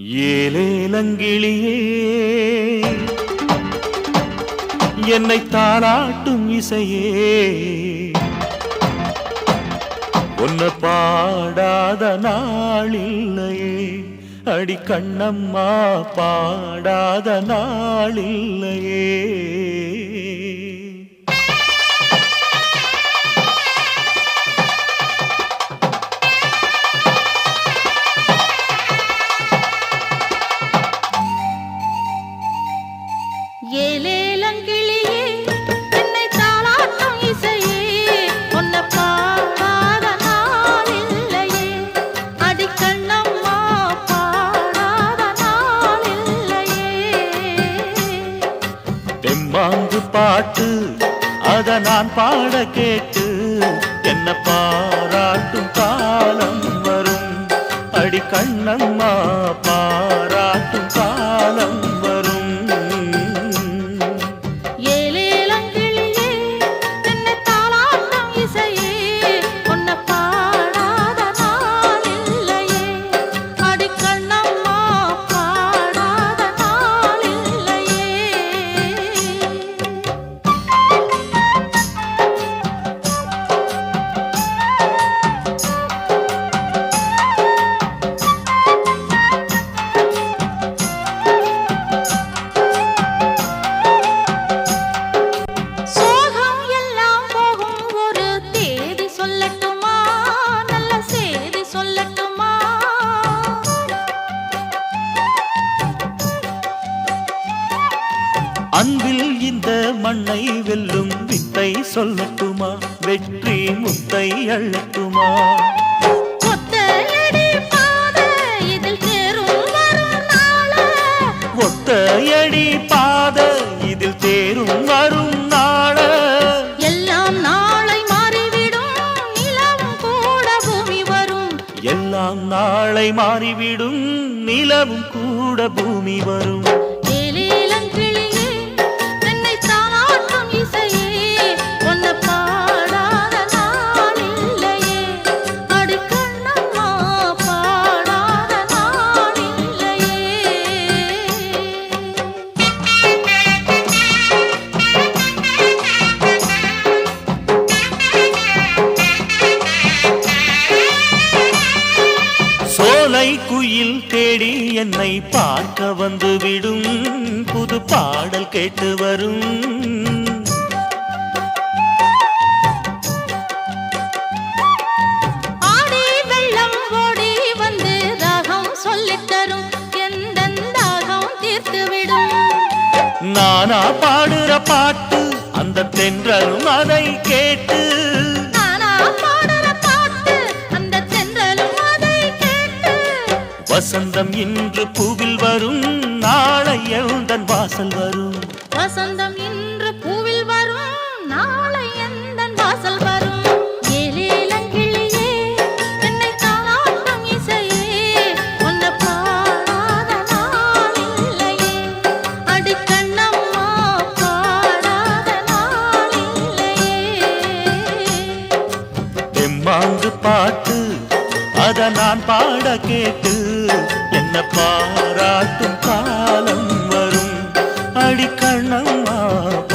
ஏலேலங்கிளியே என்னை தாளாட்டும் இசையே. உன்னை பாடாத நாளில்லையே. அடி கண்ணம்மா பாடாத நாளில்லையே. ஏலேலங்கிளியே என்னை தாளாட்டும் இசையே. உன்னை பாடாத நாளில்லையே அடிக்கண்ணம்மா பாடாத நாளில்லையே தெம்மாங்கு பாட்டு அத நான் பாட கேட்டு என்ன பாராட்டும் காலம் வரும். அடி கண்ணம்மா சொல்லட்டுமா? வெற்றி முத்தை அள்ளட்டுமா? ஒத்தையடி பாதை இதில் தேரும் வரும் நாள. எல்லாம் நாளை மாறிவிடும் நிலவும் கூட பூமி வரும். எல்லாம் நாளை மாறிவிடும் நிலவும் கூட பூமி வரும். சோலை குயில் தேடி என்னை பார்க்க வந்து விடும் புது பாடல் கேட்டு வரும். நானா பாடுற பாட்டு அந்த தென்றலும் அதை கேட்டு வசந்தம் இன்று பூவில் வரும். நாளை எழுந்தன் வாசல் வரும். வசந்தம் இன்று அடிக்கண்ணம்மா கண்ணம்மா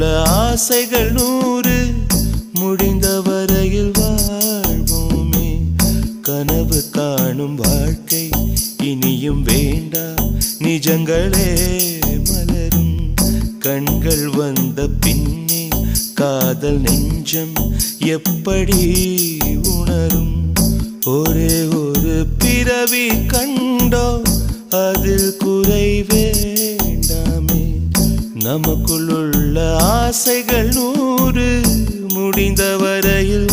உள்ள ஆசைகள் நூறு முடிந்த வரையில் வாழ்வோமே. கனவு காணும் வாழ்க்கை இனியும் வேண்டாம் நிஜங்களே மலரும். கண்கள் வந்த பின்னே காதல் நெஞ்சம் எப்படி உணரும்? ஒரே ஒரு பிறவி கண்டோ அதில் குறைவே நமக்குள்ள ஆசைகள் நூறு. முடிந்த வரையில்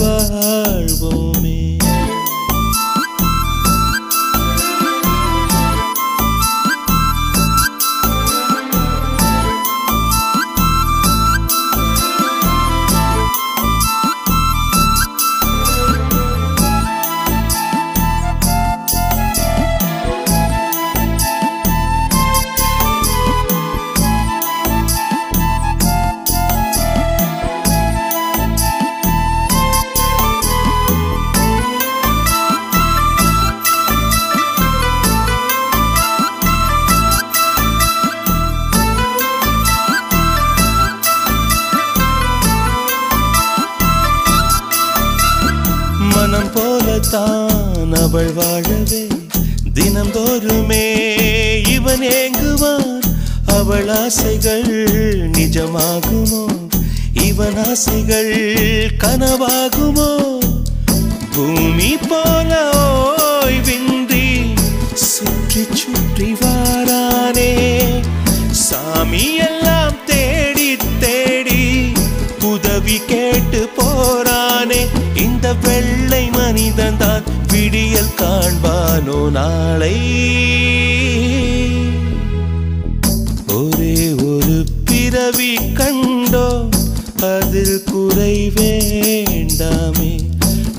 நிஜமாகுமோ இவன் ஆசைகள் கனவாகுமோ? பூமி போல ஓய்வின்றி சுற்றி சுற்றி வாரானே. சாமி எல்லாம் தேடி தேடி உதவி கேட்டு போறானே. இந்த வெள்ளை மனிதன் தான் விடியல் காண்பானோ நாளை? வேண்டாமே.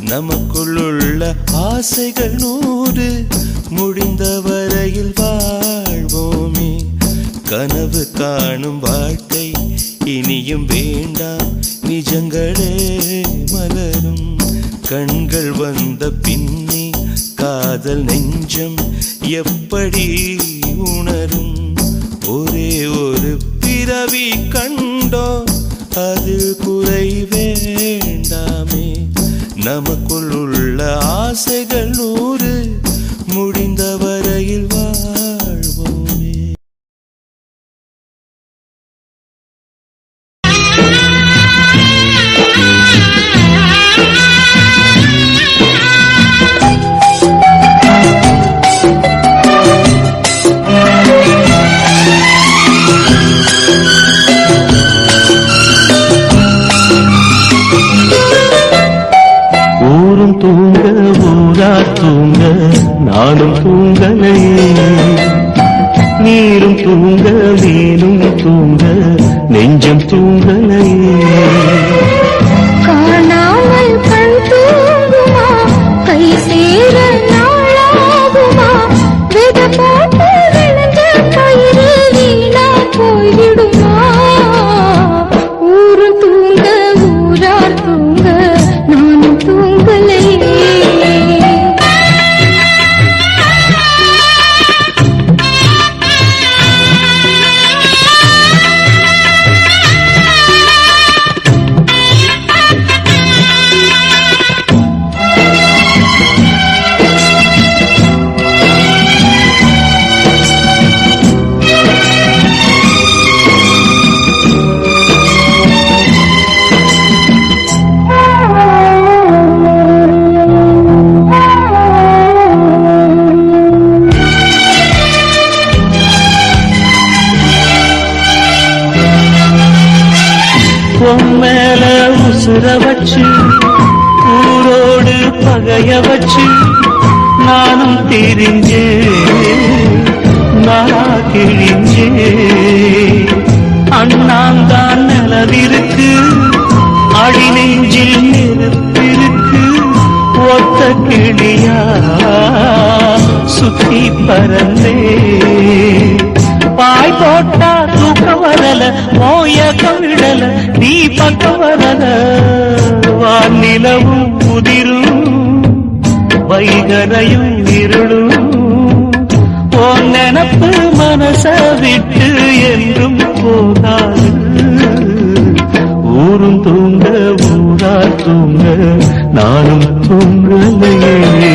நமக்குள்ளுள்ள ஆசைகள் நூறு முடிந்த வரையில் வாழ்வோமே. கனவு காணும் வாழ்க்கை இனியும் வேண்டாம். நிஜங்களே மலரும். கண்கள் வந்த பின்னே காதல் நெஞ்சம் எப்படி உணரும். ஒரே ஒரு பிறவி கண்டோ அது குறைவே நமக்குள் உள்ள ஆசைகள் நூறு. நானும் தெரிஞ்சே நானா கிழிஞ்சே. அண்ணாந்தான் நிலவிருக்கு அடி நெஞ்சில் நெருப்பிருக்கு ஒத்த கிளியா? சுத்தி பறந்தே. பாய் போட்டா தூக்கம் வரல மோயக்கம் விடல நீ பக்கம் வரல. வான் நிலவும் புதிரும் பாய்கரையும் இருளும். ஓன் நினப்பு மனச விட்டு என்றும் போகாது. ஊரும் தூங்க ஊரா தூங்க நானும் தூங்கலையே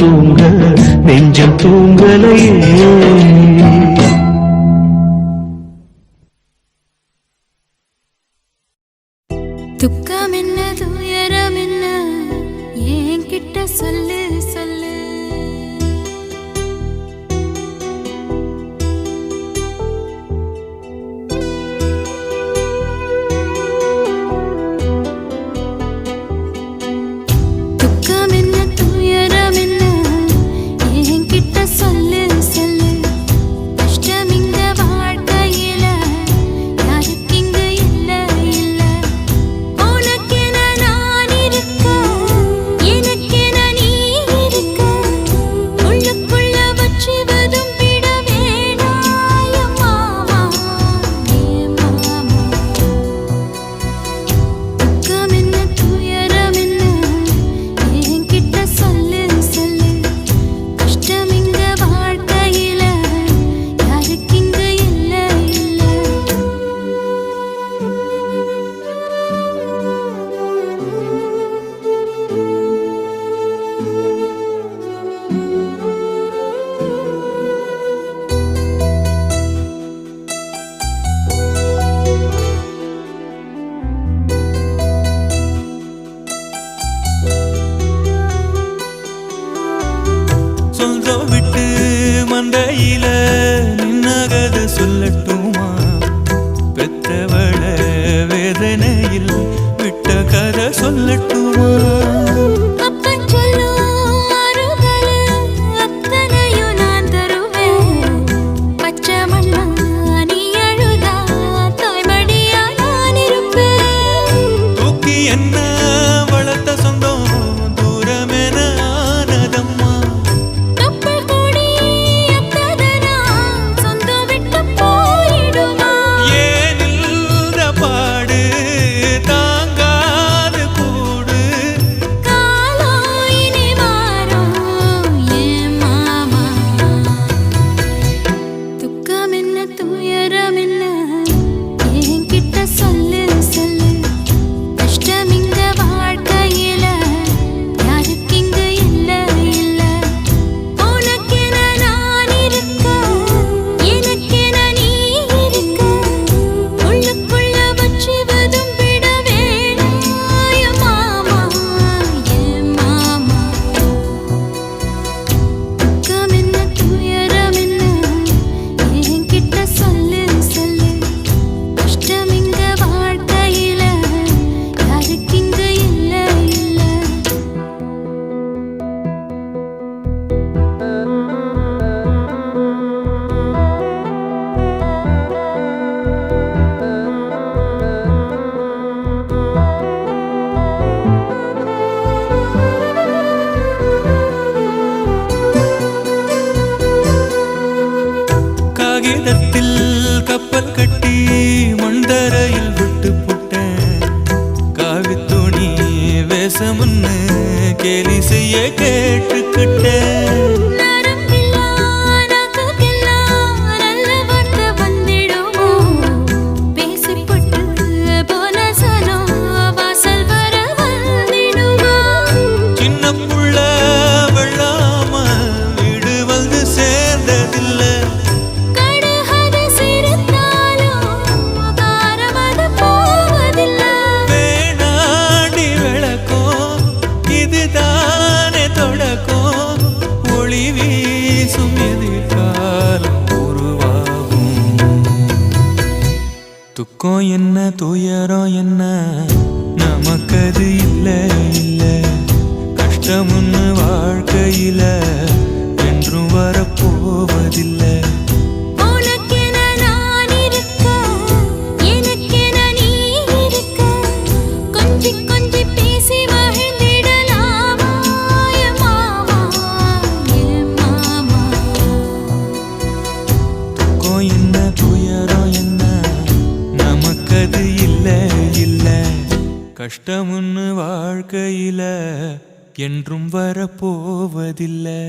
தூங்க நெஞ்சம் தூங்கலையே. வேதத்தில் என்றும் வரப்போவதில்லை.